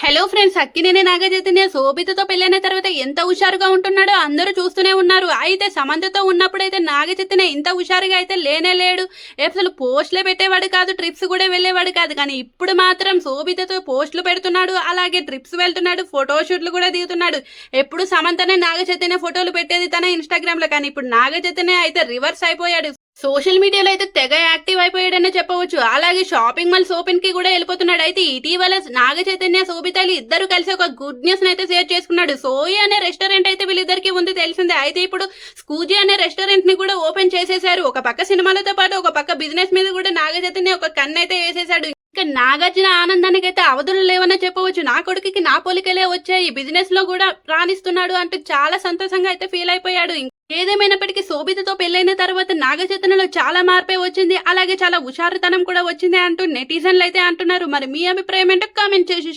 Hello friends Akkineni Naga Chaitanya శోభితతో పెళ్ళైన తర్వాత ఎంత హుషారుగా ఉంటున్నాడో అందరూ చూస్తూనే ఉన్నారు. అయితే సమంతతో ఉన్నప్పుడైతే నాగచైతన్య ఇంత హుషారుగా అయితే లేనే లేడు. అసలు పోస్టులే పెట్టేవాడు కాదు ట్రిప్స్ కూడా వెళ్ళేవాడు కాదు. కానీ ఇప్పుడు మాత్రం శోభితతో పోస్టులు పెడుతున్నాడు అలాగే ట్రిప్స్ వెళ్తున్నాడు ఫోటో షూట్లు కూడా దిగుతున్నాడు. ఎప్పుడు సమంతనే నాగచైతన్య ఫోటోలు పెట్టేది తన ఇన్స్టాగ్రామ్లో కానీ ఇప్పుడు నాగచైతన్య అయితే రివర్స్ అయిపోయాడు. సోషల్ మీడియాలో అయితే తెగ యాక్టివ్ అయిపోయాడనే చెప్పవచ్చు. అలాగే షాపింగ్ మాల్స్ ఓపెన్కి కూడా వెళ్ళిపోతున్నాడు. అయితే ఇటీవల నాగ చైతన్య శోభితలు ఇద్దరు కలిసి ఒక గుడ్ న్యూస్ అయితే షేర్ చేసుకున్నాడు. సోయి అనే రెస్టారెంట్ అయితే వీళ్ళిద్దరికి ఉంది తెలిసిందే. అయితే ఇప్పుడు స్కూజీ అనే రెస్టారెంట్ని కూడా ఓపెన్ చేసేశారు. ఒక పక్క సినిమాలతో పాటు ఒక పక్క బిజినెస్ మీద కూడా నాగ చైతన్య ఒక కన్ను అయితే వేసేశాడు. ఇంకా నాగార్జున ఆనందానికి అయితే అవధులు లేవనే చెప్పవచ్చు. నా కొడుకుకి నా పోలికలే వచ్చాయి. బిజినెస్లో కూడా రాణిస్తున్నాడు అంటూ చాలా సంతోషంగా అయితే ఫీల్ అయిపోయాడు. ఏదేమైనప్పటికీ శోభితతో పెళ్ళైన తర్వాత నాగచైతన్యలో చాలా మార్పే వచ్చింది. అలాగే చాలా హుషారుతనం కూడా వచ్చింది అంటూ నెటిజన్లు అయితే అంటున్నారు. మరి మీ అభిప్రాయం ఏంటో కామెంట్ చేసి